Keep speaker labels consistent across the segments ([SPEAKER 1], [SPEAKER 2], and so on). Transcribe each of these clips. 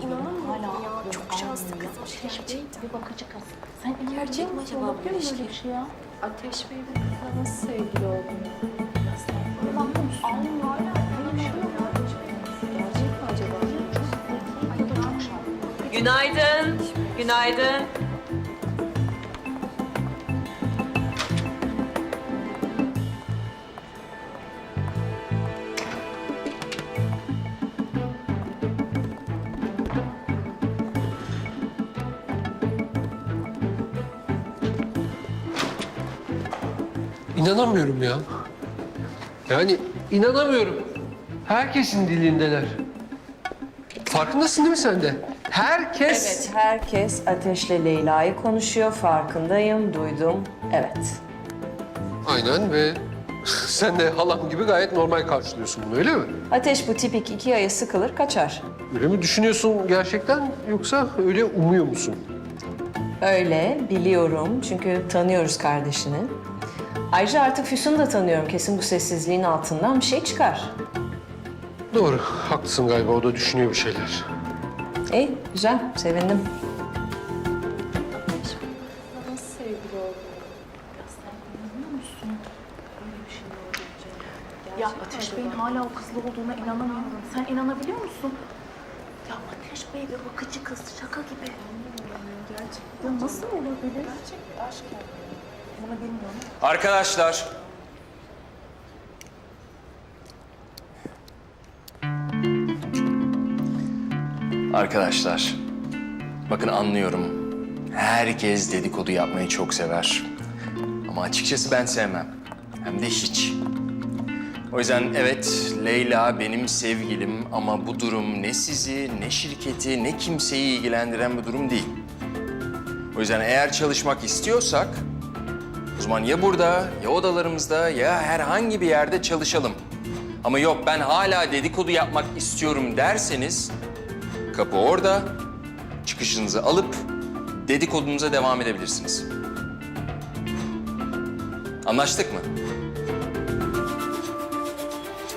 [SPEAKER 1] İnanamıyorum ya. Çok şanslı kızmış gerçekten.
[SPEAKER 2] bir bakıcı kız. Sen
[SPEAKER 1] Gerçek mi acaba bu ilişki?
[SPEAKER 2] bir şey ya?
[SPEAKER 1] Ateş Bey kızla nasıl sevgili oldu?
[SPEAKER 2] Ya sen böyle bakıyor musun?
[SPEAKER 1] Almıyor hala. Böyle bir şey yok. Gerçek mi acaba?
[SPEAKER 3] Günaydın. Günaydın.
[SPEAKER 4] İnanamıyorum ya. Yani inanamıyorum. Herkesin dilindeler. Farkındasın değil mi sen de? Herkes...
[SPEAKER 5] Evet, herkes Ateş'le Leyla'yı konuşuyor. Farkındayım, duydum. Evet.
[SPEAKER 4] Aynen ve sen de halam gibi gayet normal karşılıyorsun bunu öyle mi?
[SPEAKER 5] Ateş bu tipik iki aya sıkılır, kaçar.
[SPEAKER 4] Öyle mi düşünüyorsun gerçekten yoksa öyle umuyor musun?
[SPEAKER 5] Öyle, biliyorum. Çünkü tanıyoruz kardeşini. Ayrıca artık Füsun'u da tanıyorum. Kesin bu sessizliğin altından bir şey çıkar.
[SPEAKER 4] Doğru, haklısın galiba o da düşünüyor bir şeyler.
[SPEAKER 5] İyi, güzel. Sevindim.
[SPEAKER 2] Ya sen inanıyor musun? Böyle bir şey olabileceğine. Ya Ateş Bey'in hala o kızla olduğuna inanamıyorum. Sen inanabiliyor musun? Ya Ateş Bey bir bakıcı kız şaka gibi.
[SPEAKER 1] Gerçekten.
[SPEAKER 2] Ya nasıl olabilir?
[SPEAKER 1] Gerçek bir aşk yani.
[SPEAKER 2] Bunu bilmiyorum.
[SPEAKER 6] Arkadaşlar. Arkadaşlar. Bakın anlıyorum. Herkes dedikodu yapmayı çok sever. Ama açıkçası ben sevmem. Hem de hiç. O yüzden evet Leyla benim sevgilim ama bu durum ne sizi, ne şirketi, ne kimseyi ilgilendiren bir durum değil. O yüzden eğer çalışmak istiyorsak o zaman ya burada, ya odalarımızda, ya herhangi bir yerde çalışalım. Ama yok ben hala dedikodu yapmak istiyorum derseniz... ...kapı orada, çıkışınızı alıp dedikodunuza devam edebilirsiniz. Anlaştık mı?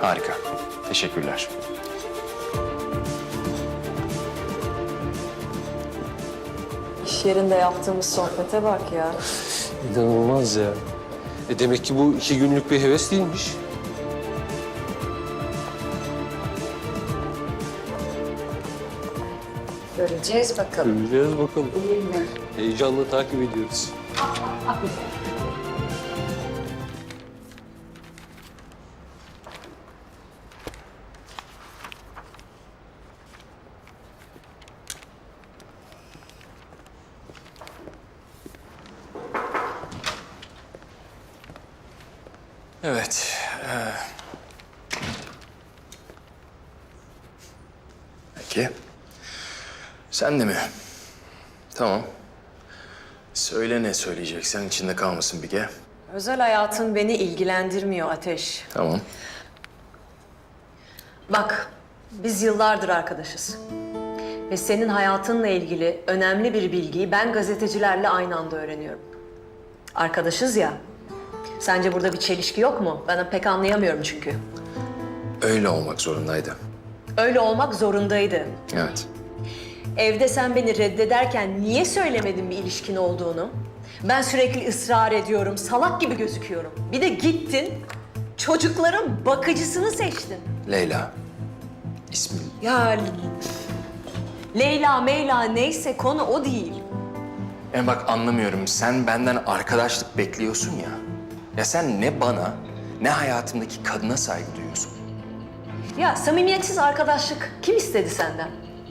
[SPEAKER 6] Harika. Teşekkürler.
[SPEAKER 5] İş yerinde yaptığımız sohbete bak ya.
[SPEAKER 4] İnanılmaz ya. E demek ki bu iki günlük bir heves değilmiş.
[SPEAKER 5] Göreceğiz bakalım.
[SPEAKER 4] Göreceğiz bakalım. Heyecanla takip ediyoruz.
[SPEAKER 6] Evet. eee. Peki. Sen de mi? Tamam. Söyle ne söyleyeceksen içinde kalmasın kere.
[SPEAKER 5] Özel hayatın beni ilgilendirmiyor Ateş.
[SPEAKER 6] Tamam.
[SPEAKER 5] Bak, biz yıllardır arkadaşız. Ve senin hayatınla ilgili önemli bir bilgiyi ben gazetecilerle aynı anda öğreniyorum. Arkadaşız ya. Sence burada bir çelişki yok mu? Ben pek anlayamıyorum çünkü.
[SPEAKER 6] Öyle olmak zorundaydı.
[SPEAKER 5] Öyle olmak zorundaydı.
[SPEAKER 6] Evet.
[SPEAKER 5] Evde sen beni reddederken niye söylemedin bir ilişkin olduğunu? Ben sürekli ısrar ediyorum, salak gibi gözüküyorum. Bir de gittin, çocukların bakıcısını seçtin.
[SPEAKER 6] Leyla. İsmi
[SPEAKER 5] Ya Leyla, Meyla neyse konu o değil.
[SPEAKER 6] Yani bak anlamıyorum. Sen benden arkadaşlık bekliyorsun ya. Ya sen ne bana ne hayatımdaki kadına saygı duyuyorsun.
[SPEAKER 5] Ya samimiyetsiz arkadaşlık kim istedi senden?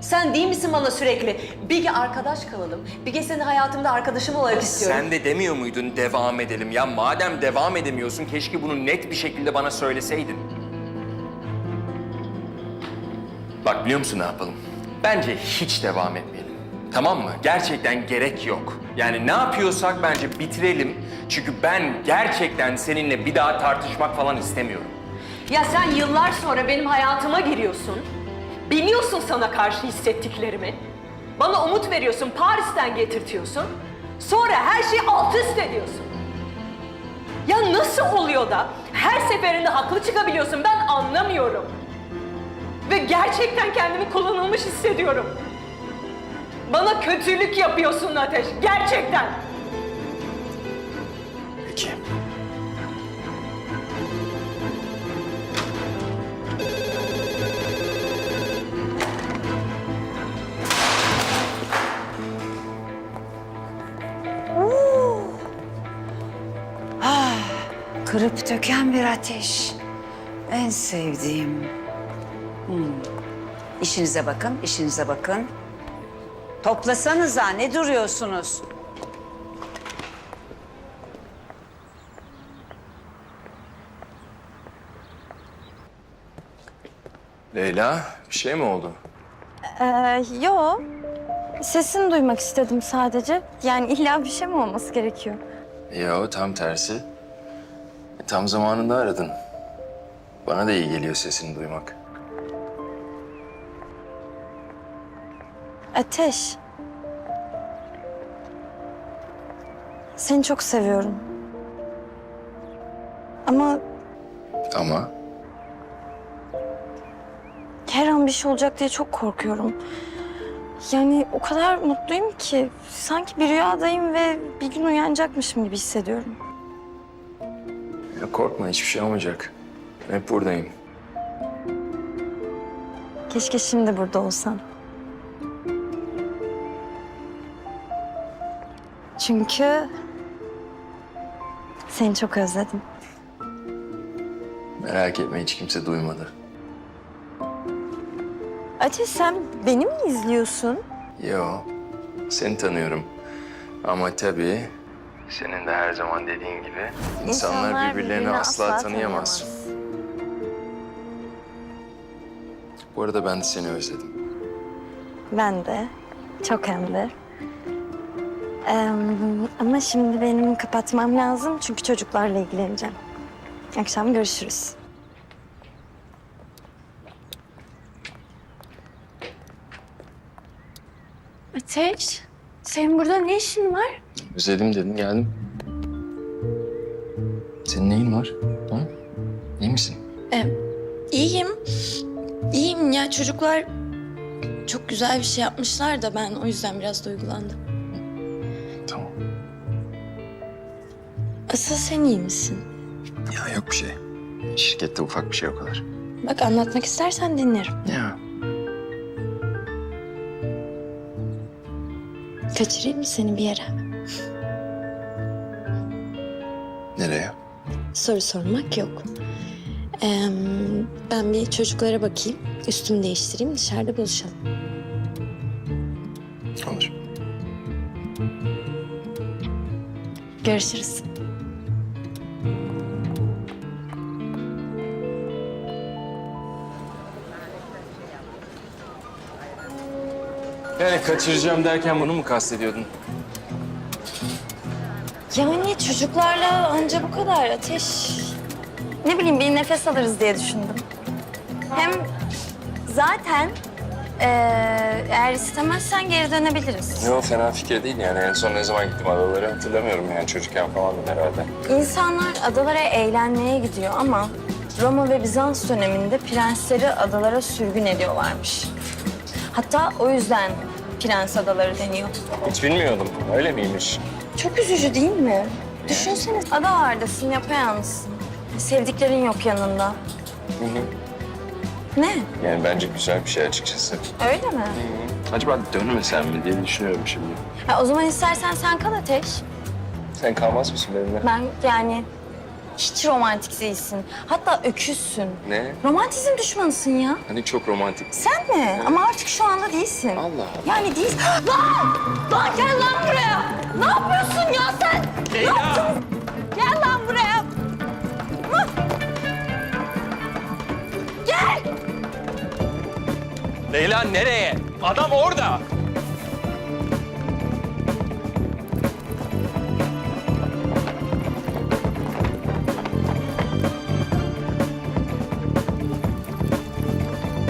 [SPEAKER 5] Sen değil misin bana sürekli Bige arkadaş kalalım, Bige seni hayatımda arkadaşım olarak istiyorum.
[SPEAKER 6] Sen de demiyor muydun devam edelim? Ya madem devam edemiyorsun keşke bunu net bir şekilde bana söyleseydin. Bak biliyor musun ne yapalım? Bence hiç devam etmeyelim. Tamam mı? Gerçekten gerek yok. Yani ne yapıyorsak bence bitirelim. Çünkü ben gerçekten seninle bir daha tartışmak falan istemiyorum.
[SPEAKER 5] Ya sen yıllar sonra benim hayatıma giriyorsun. Biliyorsun sana karşı hissettiklerimi. Bana umut veriyorsun, Paris'ten getirtiyorsun. Sonra her şeyi alt üst ediyorsun. Ya nasıl oluyor da her seferinde haklı çıkabiliyorsun ben anlamıyorum.
[SPEAKER 7] Ve gerçekten kendimi kullanılmış hissediyorum. Bana kötülük yapıyorsun Ateş, gerçekten.
[SPEAKER 8] Kırıp döken bir ateş. En sevdiğim. Hmm. İşinize bakın, işinize bakın. Toplasanıza, ne duruyorsunuz?
[SPEAKER 6] Leyla, bir şey mi oldu?
[SPEAKER 1] Ee, yo. Sesini duymak istedim sadece. Yani illa bir şey mi olması gerekiyor?
[SPEAKER 6] Yo, tam tersi. E, tam zamanında aradın. Bana da iyi geliyor sesini duymak.
[SPEAKER 1] Ateş. Seni çok seviyorum. Ama
[SPEAKER 6] Ama
[SPEAKER 1] her an bir şey olacak diye çok korkuyorum. Yani o kadar mutluyum ki sanki bir rüyadayım ve bir gün uyanacakmışım gibi hissediyorum.
[SPEAKER 6] Ya korkma hiçbir şey olmayacak. Ben hep buradayım.
[SPEAKER 1] Keşke şimdi burada olsan. Çünkü seni çok özledim.
[SPEAKER 6] Merak etme hiç kimse duymadı.
[SPEAKER 1] Ateş sen beni mi izliyorsun?
[SPEAKER 6] Yo, seni tanıyorum. Ama tabii... Senin de her zaman dediğin gibi insanlar, birbirlerini asla, tanıyamaz. Bu arada ben de seni özledim.
[SPEAKER 1] Ben de. Çok hem de. Ee, ama şimdi benim kapatmam lazım çünkü çocuklarla ilgileneceğim. Akşam görüşürüz. Ateş, senin burada ne işin var?
[SPEAKER 6] Özledim dedin geldim. Senin neyin var? Ha? İyi misin?
[SPEAKER 9] İyiyim. İyiyim ya çocuklar çok güzel bir şey yapmışlar da ben o yüzden biraz duygulandım.
[SPEAKER 6] Tamam.
[SPEAKER 9] Asıl sen iyi misin?
[SPEAKER 6] Ya yok bir şey. Şirkette ufak bir şey o kadar.
[SPEAKER 9] Bak anlatmak istersen dinlerim.
[SPEAKER 6] Ya
[SPEAKER 9] Kaçırayım mı seni bir yere?
[SPEAKER 6] Nereye?
[SPEAKER 9] Soru sormak yok. Ee, ben bir çocuklara bakayım. Üstümü değiştireyim dışarıda buluşalım.
[SPEAKER 6] Olur.
[SPEAKER 9] Görüşürüz.
[SPEAKER 6] Yani kaçıracağım derken bunu mu kastediyordun?
[SPEAKER 1] Yani çocuklarla anca bu kadar Ateş. Ne bileyim bir nefes alırız diye düşündüm. Hem zaten eee, eğer istemezsen geri dönebiliriz.
[SPEAKER 6] Yok fena fikir değil yani. En son ne zaman gittim adaları hatırlamıyorum yani. Çocukken falandım herhalde.
[SPEAKER 1] İnsanlar adalara eğlenmeye gidiyor ama Roma ve Bizans döneminde prensleri adalara sürgün ediyorlarmış. Hatta o yüzden prens adaları deniyor.
[SPEAKER 6] Hiç bilmiyordum. Öyle miymiş?
[SPEAKER 1] Çok üzücü değil mi? Düşünsene adalardasın, yapayalnızsın. Sevdiklerin yok yanında.
[SPEAKER 6] Hı hı.
[SPEAKER 1] Ne?
[SPEAKER 6] Yani bence güzel bir şey açıkçası.
[SPEAKER 1] Öyle mi?
[SPEAKER 6] Acaba dönmesem mi diye düşünüyorum şimdi.
[SPEAKER 1] Ha, o zaman istersen sen kal Ateş.
[SPEAKER 6] Sen kalmaz mısın benimle?
[SPEAKER 1] Ben yani hiç romantik değilsin. Hatta öküzsün.
[SPEAKER 6] Ne?
[SPEAKER 1] Romantizm düşmanısın ya.
[SPEAKER 6] Hani çok romantik.
[SPEAKER 1] Sen mi? Ama artık şu anda değilsin.
[SPEAKER 6] Allah Allah.
[SPEAKER 1] Yani değil. Lan! Lan gel lan buraya! Ne yapıyorsun ya sen? Leyla! Gel lan buraya! Hı! Gel!
[SPEAKER 6] Leyla nereye? Adam orada.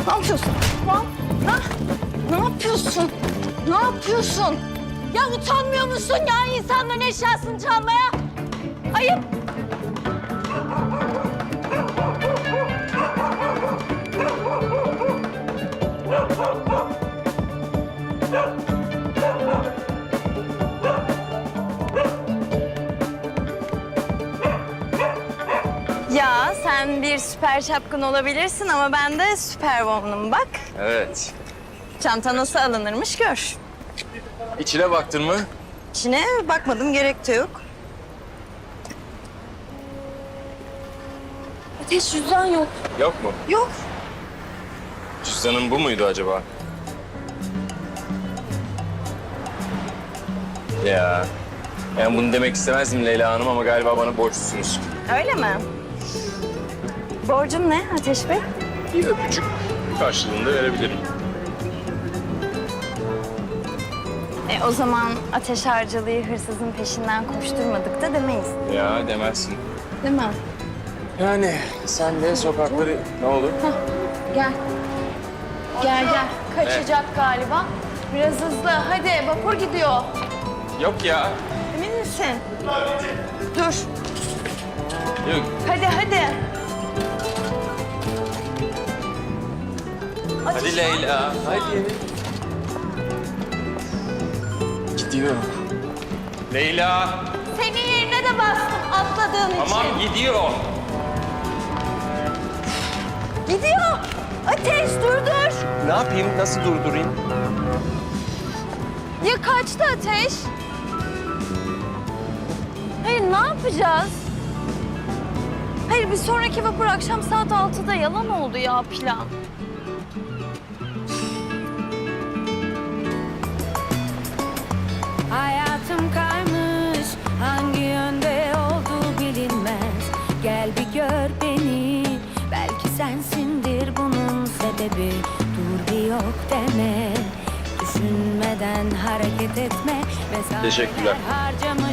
[SPEAKER 1] Ne yapıyorsun? Lan! Ne, ne yapıyorsun? Ne yapıyorsun? Ya utanmıyor musun ya insanların eşyasını çalmaya? Ayıp! Sen bir süper şapkın olabilirsin ama ben de süper woman'ım bak.
[SPEAKER 6] Evet.
[SPEAKER 1] Çanta nasıl alınırmış gör.
[SPEAKER 6] İçine baktın mı?
[SPEAKER 1] İçine bakmadım gerek de yok. Ateş cüzdan yok.
[SPEAKER 6] Yok mu?
[SPEAKER 1] Yok.
[SPEAKER 6] Cüzdanın bu muydu acaba? Ya. Yani bunu demek istemezdim Leyla Hanım ama galiba bana borçlusunuz.
[SPEAKER 1] Öyle mi? Borcum ne Ateş Bey?
[SPEAKER 6] Bir öpücük karşılığında verebilirim.
[SPEAKER 1] E, o zaman ateş harcalığı hırsızın peşinden koşturmadık da demeyiz.
[SPEAKER 6] Ya demezsin.
[SPEAKER 1] Mi?
[SPEAKER 6] Yani sen de sokakları... Ne oldu?
[SPEAKER 2] Gel. Gel gel. Kaçacak galiba. Biraz hızlı. Hadi vapur gidiyor.
[SPEAKER 6] Yok ya.
[SPEAKER 1] Emin misin? Dur.
[SPEAKER 6] Yok.
[SPEAKER 1] Hadi hadi.
[SPEAKER 6] Hadi Leyla. Hadi. Gidiyor. Leyla.
[SPEAKER 2] Senin yerine de bastım atladığın için.
[SPEAKER 6] Tamam gidiyor.
[SPEAKER 1] Gidiyor. Ateş dur dur.
[SPEAKER 6] Ne yapayım? Nasıl durdurayım?
[SPEAKER 1] Ya kaçtı ateş? Hayır ne yapacağız? Hayır bir sonraki vapur akşam saat 6'da yalan oldu ya plan.
[SPEAKER 10] Sebebi Dur bir yok deme. Düşünmeden hareket etme. Mesafeler
[SPEAKER 6] Teşekkürler.
[SPEAKER 10] harcamış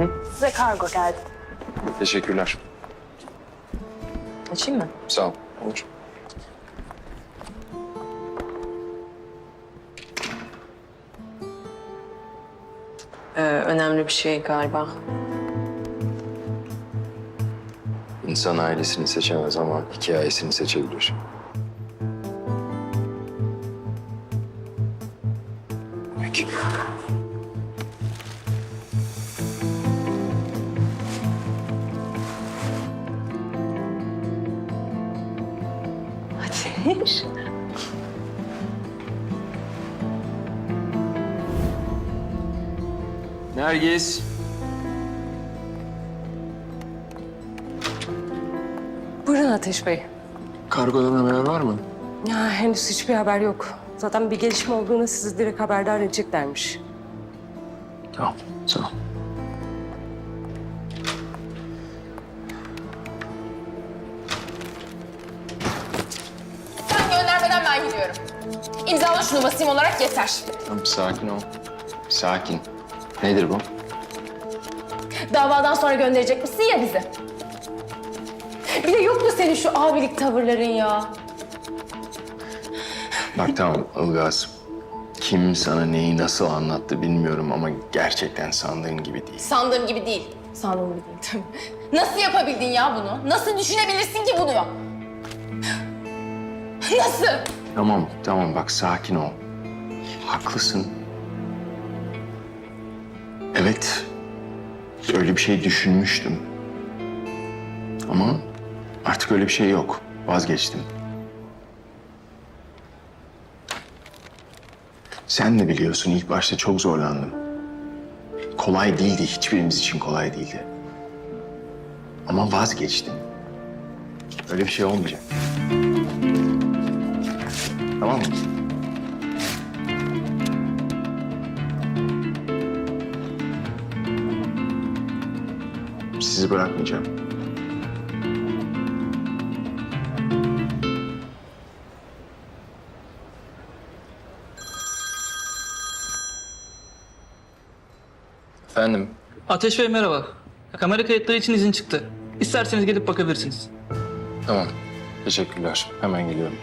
[SPEAKER 2] Bey. Size kargo geldi.
[SPEAKER 6] Teşekkürler.
[SPEAKER 5] Açayım mı?
[SPEAKER 6] Sağ ol. Olur.
[SPEAKER 5] Ee, önemli bir şey galiba.
[SPEAKER 6] İnsan ailesini seçemez ama hikayesini seçebilir. Nergis.
[SPEAKER 11] Buyurun Ateş Bey.
[SPEAKER 6] Kargodan haber var mı?
[SPEAKER 11] Ya henüz hiçbir haber yok. Zaten bir gelişme olduğunu sizi direkt haberdar edeceklermiş.
[SPEAKER 6] Tamam, sağ ol.
[SPEAKER 3] Sen göndermeden ben gidiyorum. İmzala şunu basayım olarak yeter.
[SPEAKER 6] Tamam, sakin ol. Sakin. Nedir bu?
[SPEAKER 3] Davadan sonra gönderecek misin ya bizi? Bir de yok mu senin şu abilik tavırların ya?
[SPEAKER 6] Bak tamam Ilgaz. Kim sana neyi nasıl anlattı bilmiyorum ama gerçekten sandığın gibi değil.
[SPEAKER 3] Sandığım gibi değil. Sandığım gibi değil tabii. Nasıl yapabildin ya bunu? Nasıl düşünebilirsin ki bunu? Nasıl?
[SPEAKER 6] Tamam, tamam bak sakin ol. Haklısın. Evet, öyle bir şey düşünmüştüm. Ama artık öyle bir şey yok. Vazgeçtim. Sen de biliyorsun ilk başta çok zorlandım. Kolay değildi, hiçbirimiz için kolay değildi. Ama vazgeçtim. Öyle bir şey olmayacak. Tamam mı? Bırakmayacağım. Efendim,
[SPEAKER 12] Ateş Bey merhaba. Kamera kayıtları için izin çıktı. İsterseniz gelip bakabilirsiniz.
[SPEAKER 6] tamam. Teşekkürler. Hemen geliyorum.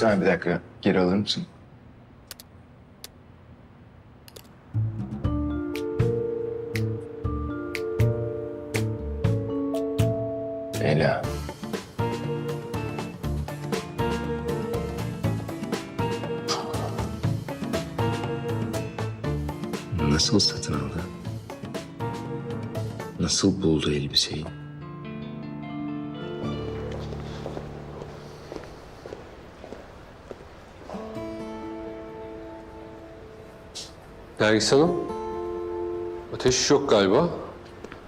[SPEAKER 6] Tamam bir dakika. Geri alır mısın? Aldı? Nasıl buldu elbiseyi?
[SPEAKER 4] Nergis Hanım, ateş yok galiba.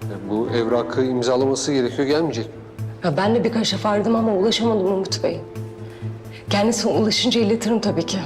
[SPEAKER 4] E, Bu evrakı imzalaması gerekiyor, gelmeyecek mi?
[SPEAKER 11] Ya ben de birkaç defa aradım ama ulaşamadım Umut Bey. Kendisine ulaşınca iletirim tabii ki.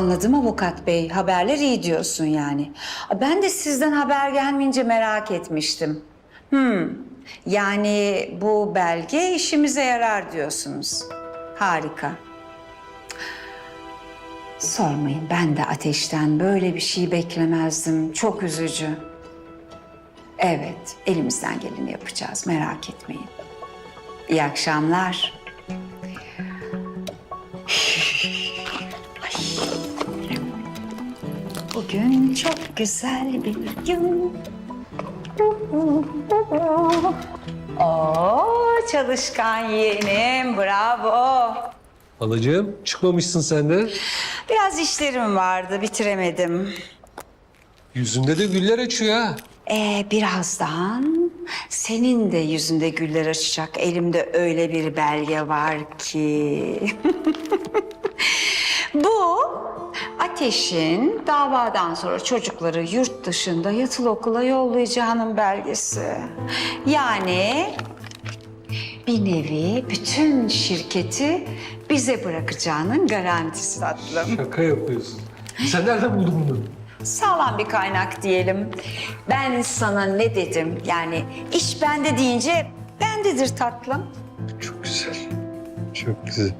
[SPEAKER 8] Anladım avukat bey. Haberler iyi diyorsun yani. Ben de sizden haber gelmeyince merak etmiştim. Hmm. Yani bu belge işimize yarar diyorsunuz. Harika. Sormayın ben de ateşten böyle bir şey beklemezdim. Çok üzücü. Evet, elimizden geleni yapacağız. Merak etmeyin. İyi akşamlar. Bugün çok güzel bir gün. Oo, çalışkan yeğenim, bravo.
[SPEAKER 4] Halacığım, çıkmamışsın sen de.
[SPEAKER 8] Biraz işlerim vardı, bitiremedim.
[SPEAKER 4] Yüzünde de güller açıyor ha.
[SPEAKER 8] Ee, birazdan senin de yüzünde güller açacak. Elimde öyle bir belge var ki. Bu Ateş'in davadan sonra çocukları yurt dışında yatılı okula yollayacağının belgesi. Yani bir nevi bütün şirketi bize bırakacağının garantisi tatlım.
[SPEAKER 4] Şaka yapıyorsun. Sen nereden buldun bunu?
[SPEAKER 8] Sağlam bir kaynak diyelim. Ben sana ne dedim? Yani iş bende deyince bendedir tatlım.
[SPEAKER 4] Çok güzel. Çok güzel.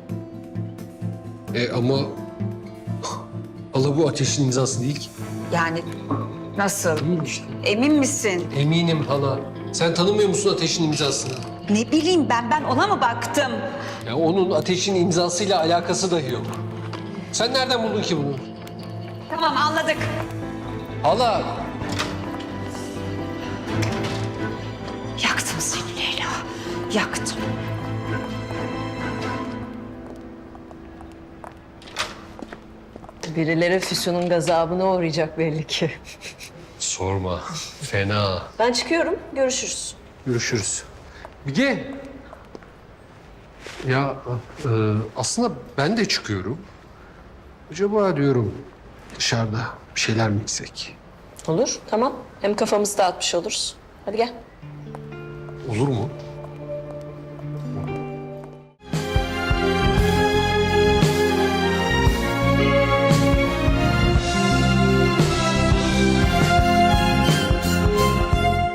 [SPEAKER 4] E ama... Allah bu ateşin imzası değil ki.
[SPEAKER 8] Yani nasıl?
[SPEAKER 4] Değil işte.
[SPEAKER 8] Emin misin?
[SPEAKER 4] Eminim hala. Sen tanımıyor musun ateşin imzasını?
[SPEAKER 8] Ne bileyim ben, ben ona mı baktım?
[SPEAKER 4] Ya onun ateşin imzasıyla alakası dahi yok. Sen nereden buldun ki bunu?
[SPEAKER 8] Tamam anladık.
[SPEAKER 4] Hala
[SPEAKER 8] Yaktım seni Leyla. Yaktım.
[SPEAKER 5] Birileri Füsun'un gazabına uğrayacak belli ki.
[SPEAKER 4] sorma. Fena.
[SPEAKER 5] Ben çıkıyorum. Görüşürüz.
[SPEAKER 4] Görüşürüz. Bilge. Ya e, aslında ben de çıkıyorum. Acaba diyorum dışarıda bir şeyler mi içsek?
[SPEAKER 5] Olur, tamam. Hem kafamızı dağıtmış oluruz. Hadi gel.
[SPEAKER 4] Olur mu?